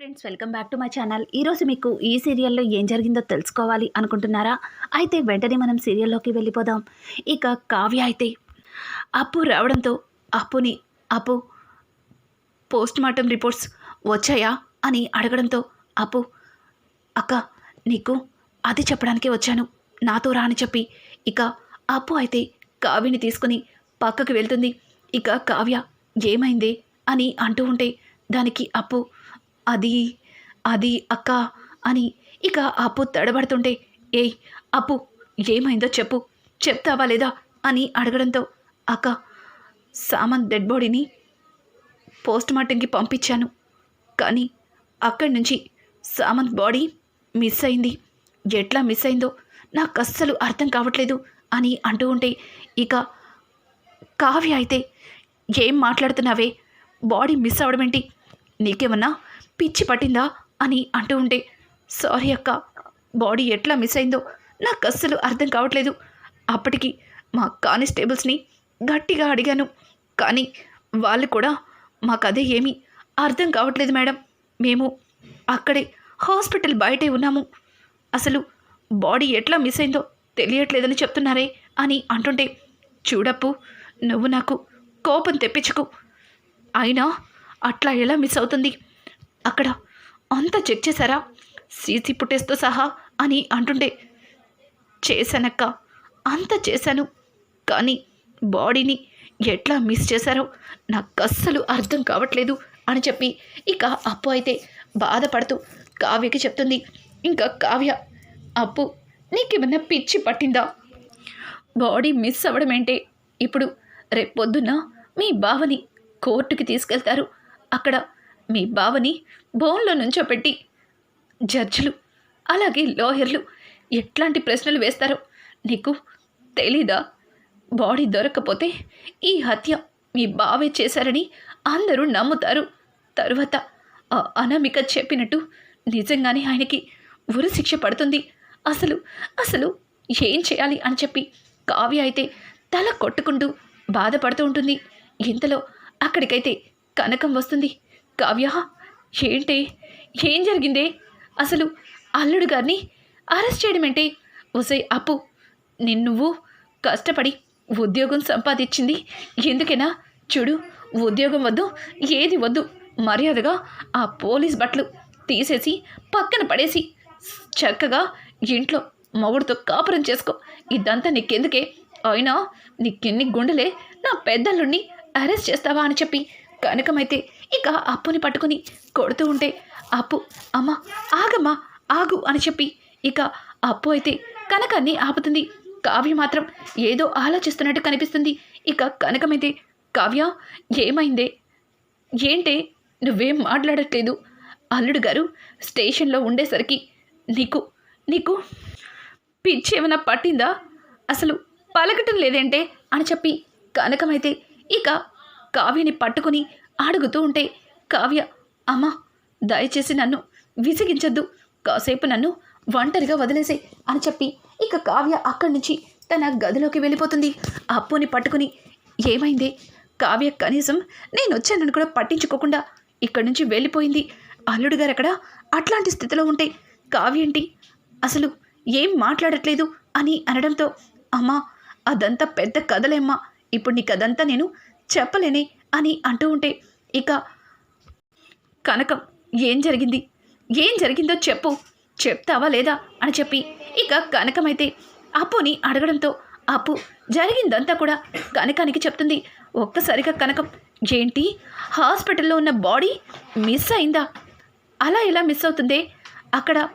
Friends welcome back to my channel. ఈరోజు మీకు ఈ సీరియల్లో ఏం జరిగిందో తెలుసుకోవాలి అనుకుంటున్నారా? అయితే వెంటనే మనం సీరియల్లోకి వెళ్ళిపోదాం. ఇక కావ్య అయితే అప్పు రావడంతో అప్పుని అప్పు పోస్ట్ మార్టం రిపోర్ట్స్ వచ్చాయా అని అడగడంతో అప్పు అక్క నీకు అది చెప్పడానికి వచ్చాను. నాతో రా అని చెప్పి. ఇక అప్పు అయితే కావ్యని తీసుకుని పక్కకు వెళ్తుంది. ఇక కావ్య ఏమైంది? అని అంటూ ఉంటే దానికి అప్పు అది అది అక్క అని ఇక అప్పు తడబడుతుంటే ఏయ్ అప్పు ఏమైందో చెప్పు చెప్తావా లేదా అని అడగడంతో అక్క సామంత్ డెడ్ బాడీని పోస్ట్ మార్టంకి పంపించాను కానీ అక్కడి నుంచి సామంత్ బాడీ మిస్ అయింది. ఎట్లా మిస్ అయిందో నాకు అస్సలు అర్థం కావట్లేదు అని అంటూ ఉంటే ఇక కావ్య అయితే ఏం మాట్లాడుతున్నావే? బాడీ మిస్ అవడం ఏంటి? నీకేమన్నా పిచ్చి పట్టిందా అని అంటూ ఉంటే సారీ అక్క బాడీ ఎట్లా మిస్ అయిందో నాకు అస్సలు అర్థం కావట్లేదు. అప్పటికి మా కానిస్టేబుల్స్ని గట్టిగా అడిగాను. కానీ వాళ్ళు కూడా మాకు అదే ఏమీ అర్థం కావట్లేదు మేడం. మేము అక్కడే హాస్పిటల్ బయటే ఉన్నాము. అసలు బాడీ ఎట్లా మిస్ అయిందో తెలియట్లేదని చెప్తున్నారే అని అంటుంటే చూడప్పు నువ్వు నాకు కోపం తెప్పించుకు. అయినా అట్లా ఎలా మిస్ అవుతుంది? అక్కడ అంతా చెక్ చేశారా? సీసీ పుట్టేస్తో సహా అని అంటుండే చేశానక్క అంత చేశాను. కానీ బాడీని ఎట్లా మిస్ చేశారో నాకు అస్సలు అర్థం కావట్లేదు అని చెప్పి ఇక అప్పు అయితే బాధపడుతూ కావ్యకి చెప్తుంది. ఇంకా కావ్య అప్పు నీకేమన్నా పిచ్చి పట్టిందా? బాడీ మిస్ అవ్వడం ఏంటే? ఇప్పుడు రేపొద్దున్న మీ బావని కోర్టుకి తీసుకెళ్తారు. అక్కడ మీ బావని బోన్లో నుంచోపెట్టి జడ్జిలు అలాగే లాయర్లు ఎట్లాంటి ప్రశ్నలు వేస్తారో నీకు తెలీదా? బాడీ దొరకపోతే ఈ హత్య మీ బావే చేశారని అందరూ నమ్ముతారు. తరువాత ఆ అనామిక చెప్పినట్టు నిజంగానే ఆయనకి ఉరి శిక్ష పడుతుంది. అసలు అసలు ఏం చేయాలి అని చెప్పి కావ్య అయితే తల కొట్టుకుంటూ బాధపడుతూ ఉంటుంది. ఇంతలో అక్కడికైతే కనకం వస్తుంది. కావ్య ఏంటి? ఏం జరిగిందే? అసలు అల్లుడు గారిని అరెస్ట్ చేయడమేంటి ఏంటి ఒసై అప్పు నిన్నువ్వు కష్టపడి ఉద్యోగం సంపాదించింది ఎందుకైనా చూడు ఉద్యోగం వద్దు ఏది వద్దు మర్యాదగా ఆ పోలీస్ బట్టలు తీసేసి పక్కన పడేసి చక్కగా ఇంట్లో మొగుడుతో కాపురం చేసుకో. ఇదంతా నీకెందుకే? అయినా నీకెన్ని గుండెలే? నా పెద్దల్లుణ్ణి అరెస్ట్ చేస్తావా అని చెప్పి కనకమైతే ఇక అప్పుని పట్టుకుని కొడుతూ ఉంటే అప్పు అమ్మ ఆగమ్మా ఆగు అని చెప్పి ఇక అప్పు అయితే కనకాన్ని ఆపుతుంది. కావ్య మాత్రం ఏదో ఆలోచిస్తున్నట్టు కనిపిస్తుంది. ఇక కనకమైతే కావ్య ఏమైందే? ఏంటే? నువ్వేం మాట్లాడట్లేదు? అల్లుడు గారు స్టేషన్లో ఉండేసరికి నీకు నీకు పిచ్చి ఏమైనా పట్టిందా? అసలు పలకటం లేదేంటే? అని చెప్పి కనకమైతే ఇక కావ్యని పట్టుకుని అడుగుతూ ఉంటే కావ్య అమ్మా దయచేసి నన్ను విసిగించద్దు. కాసేపు నన్ను ఒంటరిగా వదిలేసే అని చెప్పి ఇక కావ్య అక్కడి నుంచి తన గదిలోకి వెళ్ళిపోతుంది. అప్పుని పట్టుకుని ఏమైంది? కావ్య కనీసం నేను వచ్చానని కూడా పట్టించుకోకుండా ఇక్కడి నుంచి వెళ్ళిపోయింది. అల్లుడు గారు అక్కడ అట్లాంటి స్థితిలో ఉంటే కావ్యంటి అసలు ఏం మాట్లాడట్లేదు అని అనడంతో అమ్మా అదంతా పెద్ద కథలేమ్మా ఇప్పుడు నీకు అదంతా నేను చెప్పలేనే అని అంటూ ఉంటే ఇక కనకం ఏం జరిగింది? ఏం జరిగిందో చెప్పు. చెప్తావా లేదా? అని చెప్పి ఇక కనకమైతే అప్పుని అడగడంతో అప్పు జరిగిందంతా కూడా కనకానికి చెప్తుంది. ఒక్కసారిగా కనకం ఏంటి? హాస్పిటల్లో ఉన్న బాడీ మిస్ అయిందా? అలా ఎలా మిస్ అవుతుందే? అక్కడ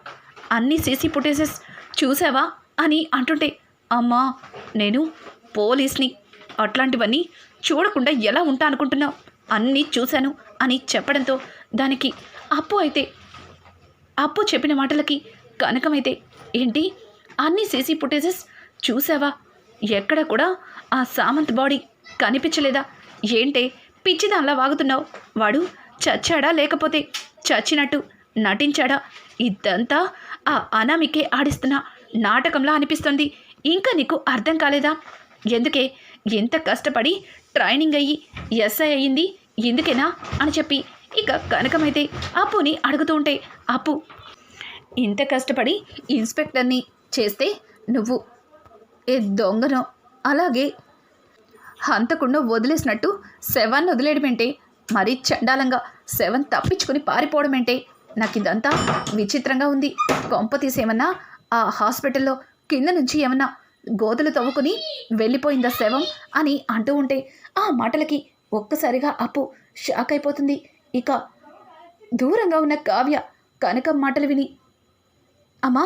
అన్ని సీసీ ఫుటేజెస్ చూసావా? అని అంటుంటే అమ్మా నేను పోలీస్ని అట్లాంటివన్నీ చూడకుండా ఎలా ఉంటా అనుకుంటున్నావు? అన్నీ చూశాను అని చెప్పడంతో దానికి అప్పు అయితే అప్పు చెప్పిన మాటలకి కనకమైతే ఏంటి? అన్ని సీసీ ఫుటేజెస్ చూసావా ఎక్కడ కూడా ఆ సామంత్ బాడీ కనిపించలేదా? ఏంటే పిచ్చిదానిలా వాగుతున్నావు? వాడు చచ్చాడా లేకపోతే చచ్చినట్టు నటించాడా? ఇదంతా ఆ అనామికే ఆడిస్తున్న నాటకంలా అనిపిస్తుంది. ఇంకా నీకు అర్థం కాలేదా? ఎందుకే ఎంత కష్టపడి ట్రైనింగ్ అయ్యి ఎస్ఐ అయ్యింది. ఎందుకేనా అని చెప్పి ఇక కనకమైతే అప్పుని అడుగుతూ ఉంటే అప్పు ఇంత కష్టపడి ఇన్స్పెక్టర్ని చేస్తే నువ్వు ఏ దొంగను అలాగే హంతకుండా వదిలేసినట్టు శవాన్ని వదిలేయడమేంటే మరీ చండాలంగా శవన్ తప్పించుకుని పారిపోవడమేంటే నాకు ఇదంతా విచిత్రంగా ఉంది. కొంప తీసేమన్నా ఆ హాస్పిటల్లో కింద నుంచి ఏమన్నా గోతులు తవ్వుకుని వెళ్ళిపోయిందా శవం అని అంటూ ఉంటే ఆ మాటలకి ఒక్కసారిగా అప్పు షాక్ అయిపోతుంది. ఇక దూరంగా ఉన్న కావ్య కనకం మాటలు విని అమ్మా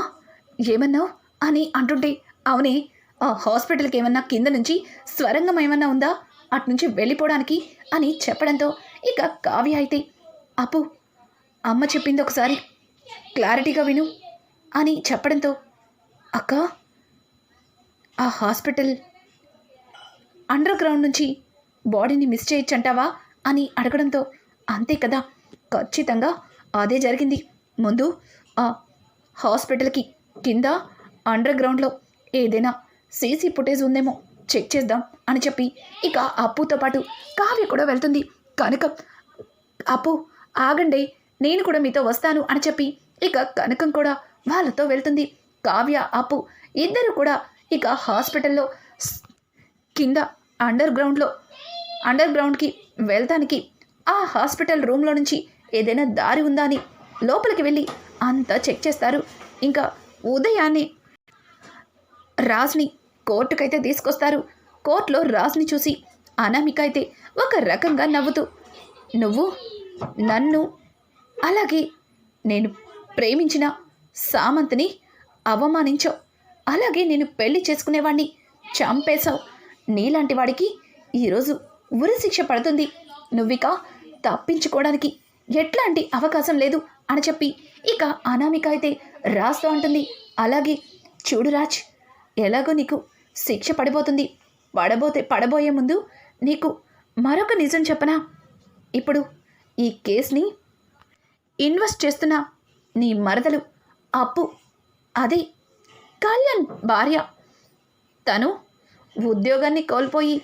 ఏమన్నావు? అని అంటుంటే అవునే ఆ హాస్పిటల్కి ఏమన్నా కింద నుంచి స్వరంగం ఏమన్నా ఉందా? అట్నుంచి వెళ్ళిపోవడానికి అని చెప్పడంతో ఇక కావ్య అయితే అప్పు అమ్మ చెప్పింది ఒకసారి క్లారిటీగా విను అని చెప్పడంతో అక్క ఆ హాస్పిటల్ అండర్ గ్రౌండ్ నుంచి బాడీని మిస్ చేయొచ్చంటావా అని అడగడంతో అంతే కదా ఖచ్చితంగా అదే జరిగింది. ముందు ఆ హాస్పిటల్కి కింద అండర్ గ్రౌండ్లో ఏదైనా సీసీ ఫుటేజ్ ఉందేమో చెక్ చేద్దాం అని చెప్పి ఇక అప్పుతో పాటు కావ్య కూడా వెళ్తుంది. కనుక అప్పు ఆగండి నేను కూడా మీతో వస్తాను అని చెప్పి ఇక కనకం కూడా వాళ్ళతో వెళ్తుంది. కావ్య అప్పు ఇద్దరు కూడా ఇక హాస్పిటల్లో కింద అండర్ గ్రౌండ్లో అండర్ గ్రౌండ్కి వెళ్తానికి ఆ హాస్పిటల్ రూమ్లో నుంచి ఏదైనా దారి ఉందా అని లోపలికి వెళ్ళి అంతా చెక్ చేస్తారు. ఇంకా ఉదయాన్నే రాజుని కోర్టుకైతే తీసుకొస్తారు. కోర్టులో రాజుని చూసి అనామిక అయితే ఒక రకంగా నవ్వుతూ నువ్వు నన్ను అలాగే నేను ప్రేమించిన సామంత్ని అవమానించావు. అలాగే నేను పెళ్ళి చేసుకునేవాడిని చంపేశావు. నీలాంటి వాడికి ఈరోజు ఉరి శిక్ష పడుతుంది. నువ్విక తప్పించుకోవడానికి ఎట్లాంటి అవకాశం లేదు అని చెప్పి ఇక అనామిక అయితే రాస్తూ ఉంటుంది అలాగే చూడు రాజ్ ఎలాగో నీకు శిక్ష పడిపోతుంది. పడబోతే పడబోయే ముందు నీకు మరొక నిజం చెప్పనా? ఇప్పుడు ఈ కేసుని ఇన్వెస్ట్ చేస్తున్న నీ మరదలు అప్పు అదే కళ్యాణ్ భార్య. తను ఉద్యోగాన్ని కోల్పోయి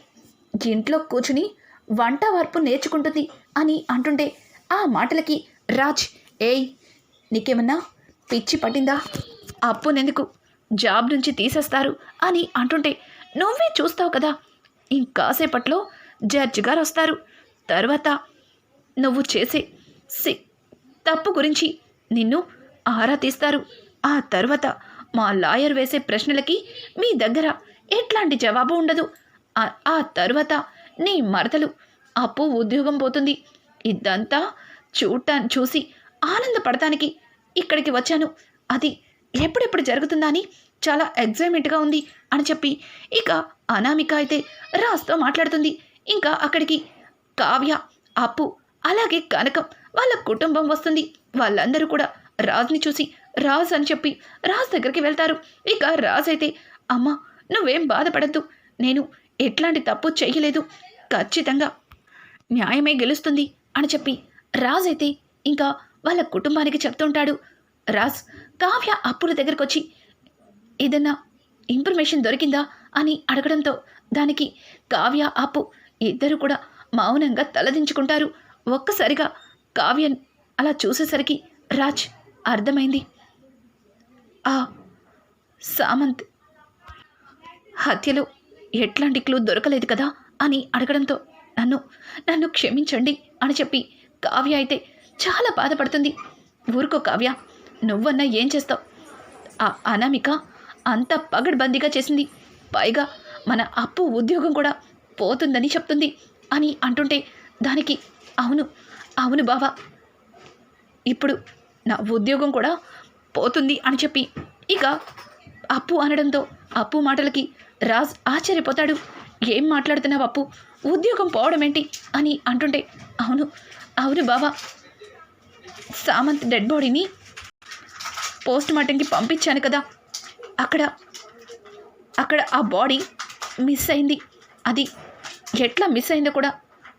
ఇంట్లో కూర్చుని వంట వరపు నేర్చుకుంటుంది అని అంటుంటే ఆ మాటలకి రాజ్ ఏయ్ నీకేమన్నా పిచ్చి పట్టిందా? అప్పునెందుకు జాబ్ నుంచి తీసేస్తారు? అని అంటుంటే నువ్వే చూస్తావు కదా ఇంకాసేపట్లో జడ్జి గారు వస్తారు. తర్వాత నువ్వు చేసే సి తప్పు గురించి నిన్ను ఆరా తీస్తారు. ఆ తర్వాత మా లాయర్ వేసే ప్రశ్నలకి మీ దగ్గర ఎట్లాంటి జవాబు ఉండదు. ఆ- తరువాత తర్వాత నీ మరతలు అప్పు ఉద్యోగం పోతుంది. ఇదంతా చూడటా చూసి ఆనందపడటానికి ఇక్కడికి వచ్చాను. అది ఎప్పుడెప్పుడు జరుగుతుందా అని చాలా ఎగ్జైట్మెంట్గా ఉంది అని చెప్పి ఇక అనామిక అయితే రాస్తో మాట్లాడుతుంది. ఇంకా అక్కడికి కావ్య అప్పు అలాగే కనకం వాళ్ళ కుటుంబం వస్తుంది. వాళ్ళందరూ కూడా రాజ్ని చూసి రాజ్ అని చెప్పి రాజ్ దగ్గరికి వెళ్తారు. ఇక రాజ్ అయితే అమ్మ నువ్వేం బాధపడద్దు. నేను ఎట్లాంటి తప్పు చేయలేదు. ఖచ్చితంగా న్యాయమే గెలుస్తుంది అని చెప్పి రాజ్ అయితే ఇంకా వాళ్ళ కుటుంబానికి చెప్తుంటాడు. రాజ్ కావ్య అప్పుల దగ్గరకు వచ్చి ఏదన్నా ఇన్ఫర్మేషన్ దొరికిందా? అని అడగడంతో దానికి కావ్య అప్పు ఇద్దరు కూడా మౌనంగా తలదించుకుంటారు. ఒక్కసారిగా కావ్య అలా చూసేసరికి రాజ్ అర్థమైంది. ఆ సామంత్ హత్యలో ఎట్లాంటి క్లూ దొరకలేదు కదా అని అడగడంతో నన్ను నన్ను క్షమించండి అని చెప్పి కావ్య అయితే చాలా బాధపడుతుంది. ఊరుకో కావ్య నువ్వన్నా ఏం చేస్తావు? ఆ అనామిక అంత పగడ్బందీగా చేసింది. పైగా మన అప్పు ఉద్యోగం కూడా పోతుందని చెప్తుంది అని అంటుంటే దానికి అవును అవును బావా. ఇప్పుడు నా ఉద్యోగం కూడా పోతుంది అని చెప్పి ఇక అప్పు అనడంతో అప్పు మాటలకి రాజ్ ఆశ్చర్యపోతాడు. ఏం మాట్లాడుతున్నావు అప్పు? ఉద్యోగం పోవడం ఏంటి అని అంటుంటే అవును అవును బావా. సామంత్ డెడ్ బాడీని పోస్ట్ మార్టంకి పంపించాను కదా. అక్కడ అక్కడ ఆ బాడీ మిస్ అయింది. అది ఎట్లా మిస్ అయిందో కూడా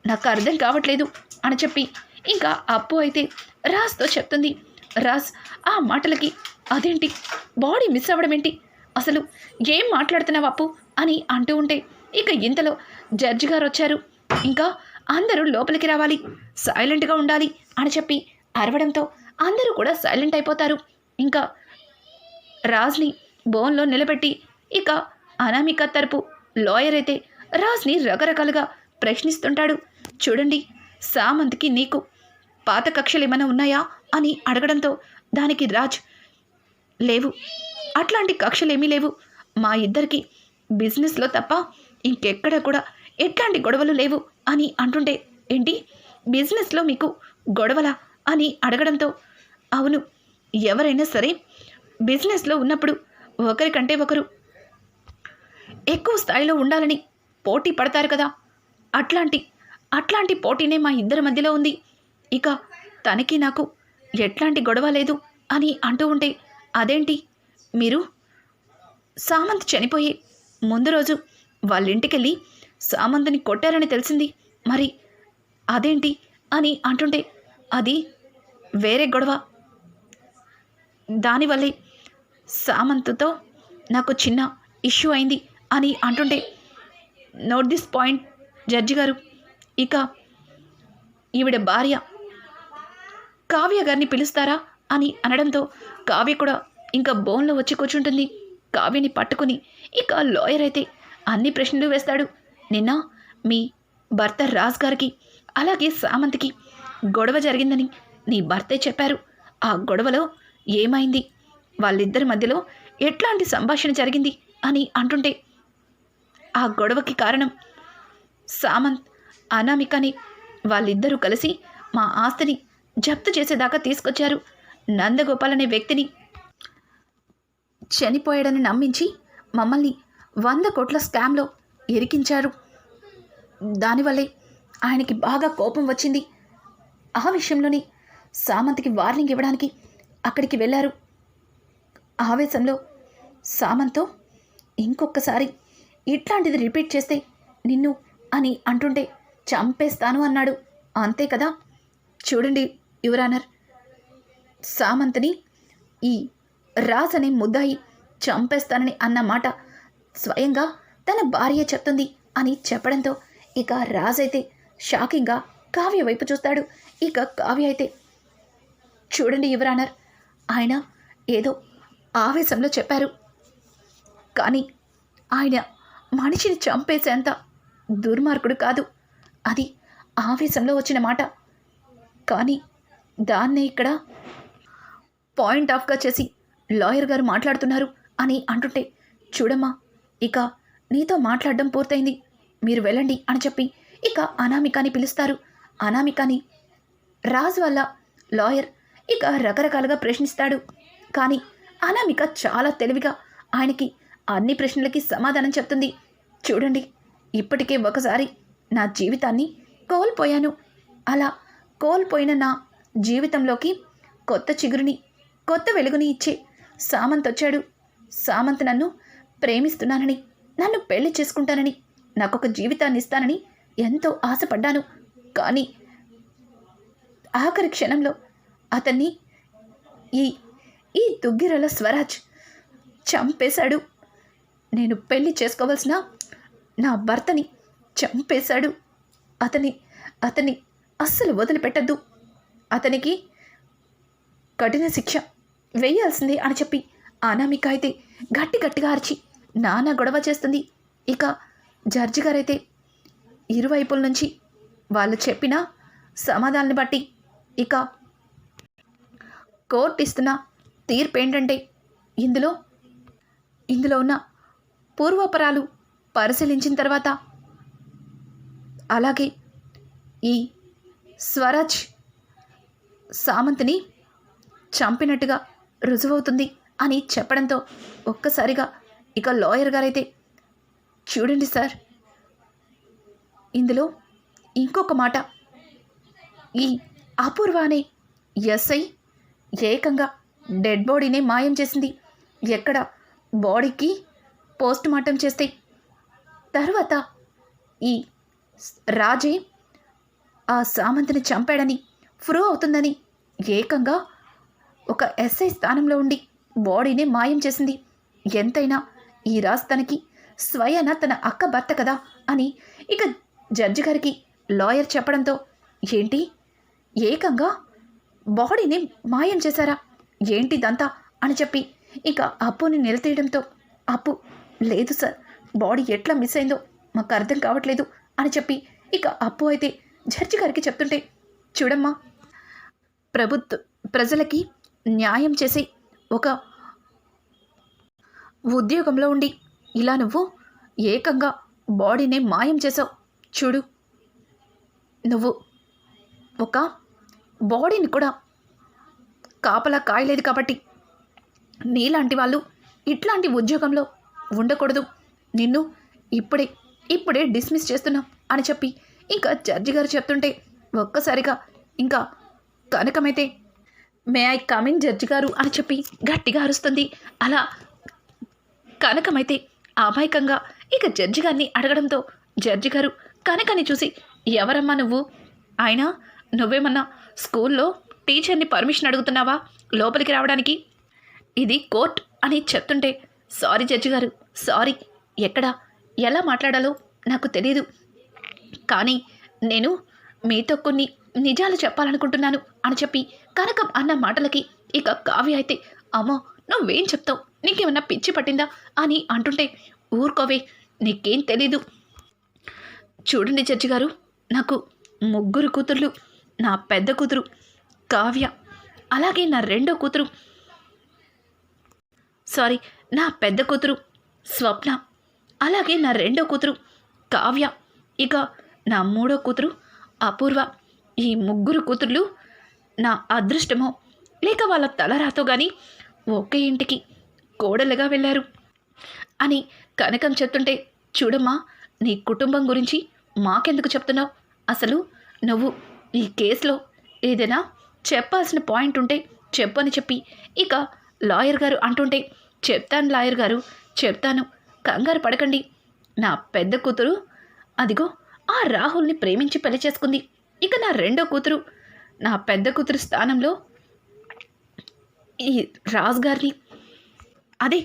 నాకు అర్థం కావట్లేదు అని చెప్పి ఇంకా అప్పు అయితే రాజ్తో చెప్తుంది. రాజ్ ఆ మాటలకి అదేంటి? బాడీ మిస్ అవ్వడం ఏంటి అసలు ఏం మాట్లాడుతున్నావు అప్పు? అని అంటూ ఉంటే ఇక ఇంతలో జడ్జి గారు వచ్చారు. ఇంకా అందరూ లోపలికి రావాలి సైలెంట్గా ఉండాలి అని చెప్పి అరవడంతో అందరూ కూడా సైలెంట్ అయిపోతారు. ఇంకా రాజ్ని బోన్లో నిలబెట్టి ఇక అనామిక తరపు లాయర్ అయితే రాజ్ని రకరకాలుగా ప్రశ్నిస్తుంటాడు. చూడండి సామంత్కి నీకు పాత కక్షలు ఏమైనా ఉన్నాయా? అని అడగడంతో దానికి రాజ్ లేవు. అట్లాంటి కక్షలేమీ లేవు. మా ఇద్దరికి బిజినెస్లో తప్ప ఇంకెక్కడ కూడా ఎట్లాంటి గొడవలు లేవు అని అంటుంటే ఏంటి? బిజినెస్లో మీకు గొడవలా? అని అడగడంతో అవును. ఎవరైనా సరే బిజినెస్లో ఉన్నప్పుడు ఒకరికంటే ఒకరు ఎక్కువ స్థాయిలో ఉండాలని పోటీ పడతారు కదా. అట్లాంటి అట్లాంటి పోటీనే మా ఇద్దరి మధ్యలో ఉంది. ఇక తనకి నాకు ఎట్లాంటి గొడవ లేదు అని అంటూ ఉంటే అదేంటి? మీరు? సామంత్ చనిపోయి ముందు రోజు వాళ్ళ ఇంటికెళ్ళి సామంత్ని కొట్టారని తెలిసింది. మరి అదేంటి? అని అంటుంటే అది వేరే గొడవ. దానివల్లే సామంత్తో నాకు చిన్న ఇష్యూ అయింది అని అంటుంటే నోట్ దిస్ పాయింట్ జడ్జి గారు. ఇక ఈవిడ భార్య కావ్య గారిని పిలుస్తారా అని అనడంతో కావ్య కూడా ఇంకా బోన్లో వచ్చి కూర్చుంటుంది. కావ్యని పట్టుకుని ఇక లాయర్ అయితే అన్ని ప్రశ్నలు వేస్తాడు. నిన్న మీ భర్త రాజ్ గారికి అలాగే సామంత్కి గొడవ జరిగిందని నీ భర్తే చెప్పారు. ఆ గొడవలో ఏమైంది? వాళ్ళిద్దరి మధ్యలో ఎట్లాంటి సంభాషణ జరిగింది అని అంటుంటే ఆ గొడవకి కారణం సామంత్ అనామికని వాళ్ళిద్దరూ కలిసి మా ఆస్తిని జప్తు చేసేదాకా తీసుకొచ్చారు. నందగోపాల్ అనే వ్యక్తిని చనిపోయాడని నమ్మించి మమ్మల్ని వంద కోట్ల స్కామ్లో ఇరికించారు. దానివల్లే ఆయనకి బాగా కోపం వచ్చింది. ఆ విషయంలోనే సామంత్కి వార్నింగ్ ఇవ్వడానికి అక్కడికి వెళ్ళారు. ఆవేశంలో సామంతో ఇంకొకసారి ఇట్లాంటిది రిపీట్ చేస్తే నిన్ను అని అంటుంటే చంపేస్తాను అన్నాడు. అంతే కదా? చూడండి. యువరానర్ సామంత్ని ఈ రాజ్ అనే ముద్దాయి చంపేస్తానని అన్న మాట స్వయంగా తన భార్య చెప్తుంది అని చెప్పడంతో ఇక రాజ్ అయితే షాకింగ్గా కావ్య వైపు చూస్తాడు. ఇక కావ్య అయితే చూడండి యువరానర్ ఆయన ఏదో ఆవేశంలో చెప్పారు. కానీ ఆయన మనిషిని చంపేసేంత దుర్మార్గుడు కాదు. అది ఆవేశంలో వచ్చిన మాట. కానీ దాన్నే ఇక్కడ పాయింట్ ఆఫ్గా చేసి లాయర్ గారు మాట్లాడుతున్నారు అని అంటుంటే చూడమ్మా ఇక నీతో మాట్లాడడం పూర్తయింది మీరు వెళ్ళండి అని చెప్పి ఇక అనామికాని పిలుస్తారు. అనామికాని రాజు వల్ల లాయర్ ఇక రకరకాలుగా ప్రశ్నిస్తాడు. కానీ అనామిక చాలా తెలివిగా ఆయనకి అన్ని ప్రశ్నలకి సమాధానం చెప్తుంది. చూడండి ఇప్పటికే ఒకసారి నా జీవితాన్ని కోల్పోయాను. అలా కోల్పోయిన నా జీవితంలోకి కొత్త చిగురుని కొత్త వెలుగుని ఇచ్చే సామంత్ వచ్చాడు. సామంత్ నన్ను ప్రేమిస్తున్నానని నన్ను పెళ్ళి చేసుకుంటానని నాకొక జీవితాన్ని ఇస్తానని ఎంతో ఆశపడ్డాను. కానీ ఆఖరి క్షణంలో అతన్ని ఈ ఈ దుగ్గిరల స్వరాజ్ చంపేశాడు. నేను పెళ్ళి చేసుకోవాల్సిన నా భర్తని చంపేశాడు. అతని అతన్ని అస్సలు వదిలిపెట్టద్దు. అతనికి కఠిన శిక్ష వేయాల్సిందే అని చెప్పి అనామిక అయితే గట్టి గట్టిగా అరిచి నానా గొడవ చేస్తుంది. ఇక జడ్జి గారైతే ఇరువైపుల నుంచి వాళ్ళు చెప్పిన సమాధానాన్ని బట్టి ఇక కోర్టు ఇస్తున్న తీర్పు ఏంటంటే ఇందులో ఇందులో ఉన్న పూర్వపరాలు పరిశీలించిన తర్వాత అలాగే ఈ స్వరాజ్ సామంత్ని చంపినట్టుగా రుజువవుతుంది అని చెప్పడంతో ఒక్కసారిగా ఇక లాయర్ గారైతే చూడండి సార్ ఇందులో ఇంకొక మాట. ఈ అపూర్వ అనే ఎస్ఐ ఏకంగా డెడ్ బాడీనే మాయం చేసింది. ఎక్కడ బాడీకి పోస్ట్ మార్టం చేస్తే తర్వాత ఈ రాజే ఆ సామంతిని చంపాడని ప్రూవ్ అవుతుందని ఏకంగా ఒక ఎస్ఐ స్థానంలో ఉండి బాడీనే మాయం చేసింది. ఎంతైనా ఈ రాజ్ తనకి స్వయాన తన అక్క భర్త కదా అని ఇక జడ్జి గారికి లాయర్ చెప్పడంతో ఏంటి? ఏకంగా బాడీని మాయం చేశారా? ఏంటిదంతా అని చెప్పి ఇక అప్పుని నిలతీయడంతో అప్పు లేదు సార్ బాడీ ఎట్లా మిస్ అయిందో మాకు అర్థం కావట్లేదు అని చెప్పి ఇక అప్పు అయితే జడ్జి గారికి చెప్తుంటే చూడమ్మా ప్రభుత్వ ప్రజలకి న్యాయం చేసే ఒక ఉద్యోగంలో ఉండి ఇలా నువ్వు ఏకంగా బాడీని మాయం చేసావు చూడు నువ్వు ఒక బాడీని కూడా కాపలా కాయలేదు కాబట్టి నీలాంటి వాళ్ళు ఇట్లాంటి ఉద్యోగంలో ఉండకూడదు. నిన్ను ఇప్పుడే ఇప్పుడే డిస్మిస్ చేస్తున్నాం అని చెప్పి ఇంకా జడ్జి గారు చెప్తుంటే ఒక్కసారిగా ఇంకా కనకమైతే మే ఐ కమింగ్ జడ్జి గారు అని చెప్పి గట్టిగా అరుస్తుంది. అలా కనకమైతే అమాయకంగా ఇక జడ్జి గారిని అడగడంతో జడ్జి గారు కనకని చూసి ఎవరమ్మా నువ్వు? ఆయన నువ్వేమన్నా స్కూల్లో టీచర్ని పర్మిషన్ అడుగుతున్నావా లోపలికి రావడానికి? ఇది కోర్ట్ అని చెప్తుంటే సారీ జడ్జి గారు సారీ. ఎక్కడ? ఎలా మాట్లాడాలో నాకు తెలియదు కానీ నేను మీతో కొన్ని నిజాలు చెప్పాలనుకుంటున్నాను. అని చెప్పి కనకం అన్న మాటలకి ఇక కావ్య అయితే అమ్మో నువ్వేం చెప్తావు? నీకేమన్నా పిచ్చి పట్టిందా? అని అంటుంటే ఊరుకోవే నీకేం తెలీదు. చూడండి జడ్జి గారు నాకు ముగ్గురు కూతుర్లు నా పెద్ద కూతురు కావ్య అలాగే నా రెండో కూతురు సారీ నా పెద్ద కూతురు స్వప్న అలాగే నా రెండో కూతురు కావ్య ఇక నా మూడో కూతురు అపూర్వ ఈ ముగ్గురు కూతుర్లు నా అదృష్టమో లేక వాళ్ళ తలరాతో కానీ ఒకే ఇంటికి కోడలుగా వెళ్ళారు. అని కనకం చెప్తుంటే చూడమ్మా నీ కుటుంబం గురించి మాకెందుకు చెప్తున్నావు? అసలు నువ్వు ఈ కేసులో ఏదైనా చెప్పాల్సిన పాయింట్ ఉంటే చెప్పు అని చెప్పి ఇక లాయర్ గారు అంటుంటే చెప్తాను లాయర్ గారు చెప్తాను. కంగారు పడకండి. నా పెద్ద కూతురు అదిగో ఆ రాహుల్ని ప్రేమించి పెళ్ళి చేసుకుంది. ఇక నా రెండో కూతురు నా పెద్ద కూతురు స్థానంలో ఈ రాజు గారిని అదే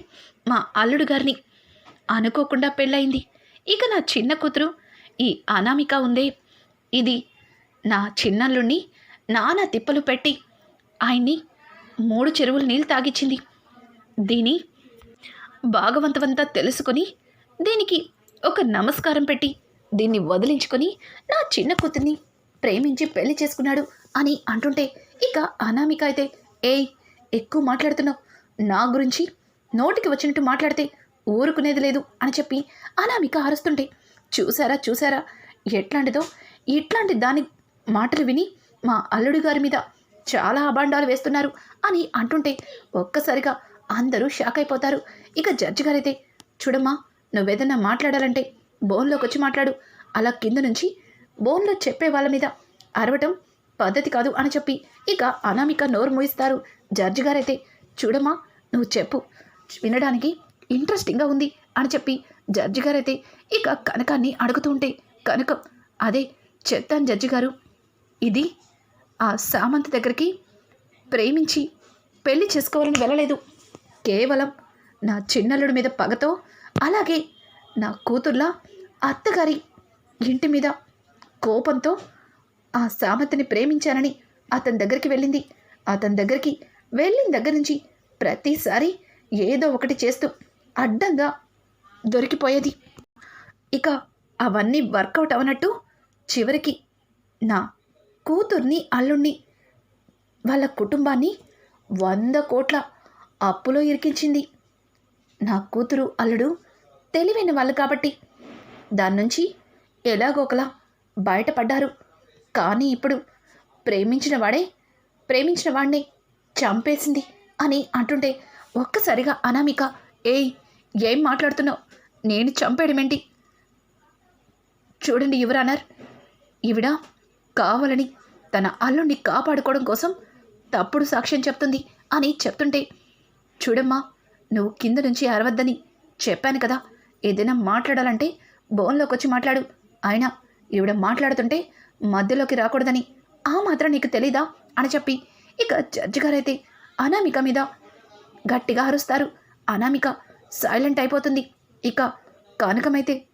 మా అల్లుడు గారిని అనుకోకుండా పెళ్ళయింది. ఇక నా చిన్న కూతురు ఈ అనామిక ఉందే. ఇది నా చిన్నల్లుడిని నానా తిప్పలు పెట్టి ఆయన్ని మూడు చెరువులు నీళ్ళు తాగిచ్చింది. దీని భాగవంతమంతా తెలుసుకొని దీనికి ఒక నమస్కారం పెట్టి దీన్ని వదిలించుకొని నా చిన్న కూతుర్ని ప్రేమించి పెళ్ళి చేసుకున్నాడు. అని అంటుంటే ఇక అనామిక అయితే ఏయ్ ఎక్కువ మాట్లాడుతున్నావు. నా గురించి నోటికి వచ్చినట్టు మాట్లాడితే ఊరుకునేది లేదు అని చెప్పి అనామిక అరుస్తుంటే చూసారా చూసారా ఎట్లాంటిదో ఇట్లాంటి దాని మాటలు విని మా అల్లుడి గారి మీద చాలా అభాండాలు వేస్తున్నారు అని అంటుంటే ఒక్కసారిగా అందరూ షాక్ అయిపోతారు. ఇక జడ్జి గారైతే చూడమ్మా నువ్వేదన్నా మాట్లాడాలంటే బోన్లోకి వచ్చి మాట్లాడు. అలా కింద నుంచి బోన్లో చెప్పే వాళ్ళ మీద అరవటం పద్ధతి కాదు అని చెప్పి ఇక అనామిక నోరు మూయిస్తారు. జడ్జి గారైతే చూడమ్మా నువ్వు చెప్పు. వినడానికి ఇంట్రెస్టింగ్గా ఉంది అని చెప్పి జడ్జి గారైతే ఇక కనకాన్ని అడుగుతూ ఉంటే కనకం అదే చెప్తాను జడ్జి గారు. ఇది ఆ సామంత్ దగ్గరికి ప్రేమించి పెళ్ళి చేసుకోవాలని వెళ్ళలేదు. కేవలం నా చిన్నల్లుడి మీద పగతో అలాగే నా కూతుర్ల అత్తగారి ఇంటి మీద కోపంతో ఆ సామంతని ప్రేమించానని అతని దగ్గరికి వెళ్ళింది. అతని దగ్గరికి వెళ్ళిన దగ్గర నుంచి ప్రతిసారి ఏదో ఒకటి చేస్తూ అడ్డంగా దొరికిపోయేది. ఇక అవన్నీ వర్కౌట్ అవనట్టు చివరికి నా కూతుర్ని అల్లుణ్ణి వాళ్ళ కుటుంబాన్ని వంద కోట్ల అప్పులో ఇరికించింది. నా కూతురు అల్లుడు తెలివైన వాళ్ళు కాబట్టి దాని నుంచి ఎలాగోకలా బయటపడ్డారు. కానీ ఇప్పుడు ప్రేమించిన వాడే ప్రేమించిన వాడిని చంపేసింది అని అంటుంటే ఒక్కసారిగా అనామిక ఏయ్ ఏం మాట్లాడుతున్నావు? నేను చంపేయడమేంటి? చూడండి యువరానర్ ఈవిడ కావాలని తన అల్లుడిని కాపాడుకోవడం కోసం తప్పుడు సాక్ష్యం చెప్తుంది అని చెప్తుంటే చూడమ్మా నువ్వు కింద నుంచి అరవద్దని చెప్పాను కదా ఏదైనా మాట్లాడాలంటే బోన్లోకి వచ్చి మాట్లాడు. అయినా ఈవిడ మాట్లాడుతుంటే మధ్యలోకి రాకూడదని. ఆ మాత్రం నీకు తెలీదా? అని చెప్పి ఇక జడ్జి గారైతే అనామిక మీద గట్టిగా అరుస్తారు. అనామిక సైలెంట్ అయిపోతుంది. ఇక కానుకమైతే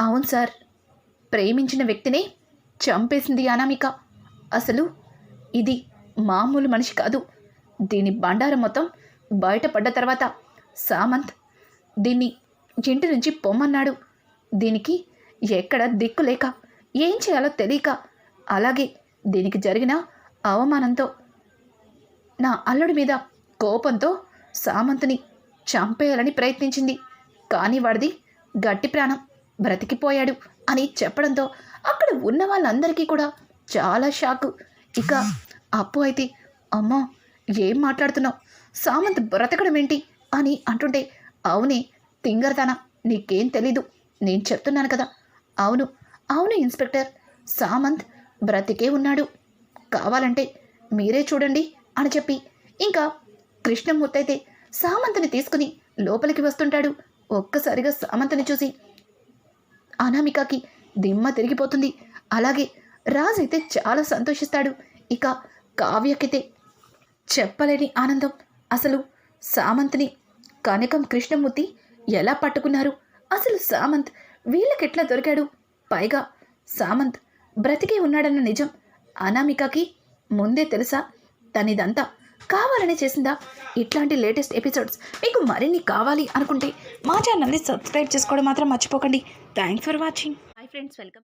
అవును సార్ ప్రేమించిన వ్యక్తినే చంపేసింది అనామిక. అసలు ఇది మామూలు మనిషి కాదు. దీని బండారం మొత్తం బయటపడ్డ తర్వాత సామంత్ దీన్ని ఇంటి నుంచి పొమ్మన్నాడు. దీనికి ఎక్కడ దిక్కు లేక ఏం చేయాలో తెలియక అలాగే దీనికి జరిగిన అవమానంతో నా అల్లుడి మీద కోపంతో సామంతుని చంపేయాలని ప్రయత్నించింది. కానీ వాడిది గట్టి ప్రాణం. బ్రతికిపోయాడు అని చెప్పడంతో అక్కడ ఉన్న వాళ్ళందరికీ కూడా చాలా షాకు. ఇక అప్పు అయితే అమ్మో ఏం మాట్లాడుతున్నావు? సామంత్ బ్రతకడం ఏంటి? అని అంటుంటే అవునే తింగరతన నీకేం తెలీదు. నేను చెప్తున్నాను కదా. అవును అవును ఇన్స్పెక్టర్. సామంత్ బ్రతికే ఉన్నాడు. కావాలంటే మీరే చూడండి అని చెప్పి ఇంకా కృష్ణమూర్తి అయితే సామంతుని తీసుకుని లోపలికి వస్తుంటాడు. ఒక్కసారిగా సామంతుని చూసి అనామికకి దిమ్మ తిరిగిపోతుంది. అలాగే రాజ్ అయితే చాలా సంతోషిస్తాడు. ఇక కావ్యకైతే చెప్పలేని ఆనందం. అసలు సామంత్ని కనకం కృష్ణమూర్తి ఎలా పట్టుకున్నారు? అసలు సామంత్ వీళ్ళకెట్లా దొరికాడు? పైగా సామంత్ బ్రతికే ఉన్నాడన్న నిజం అనామికకి ముందే తెలుసా? తనిదంతా కావాలని చేసిందా? ఇట్లాంటి లేటెస్ట్ ఎపిసోడ్స్ మీకు మరిన్ని కావాలి అనుకుంటే మా ఛానల్ని సబ్స్క్రైబ్ చేసుకోవడం మాత్రం మర్చిపోకండి. Thanks for watching. Hi friends welcome.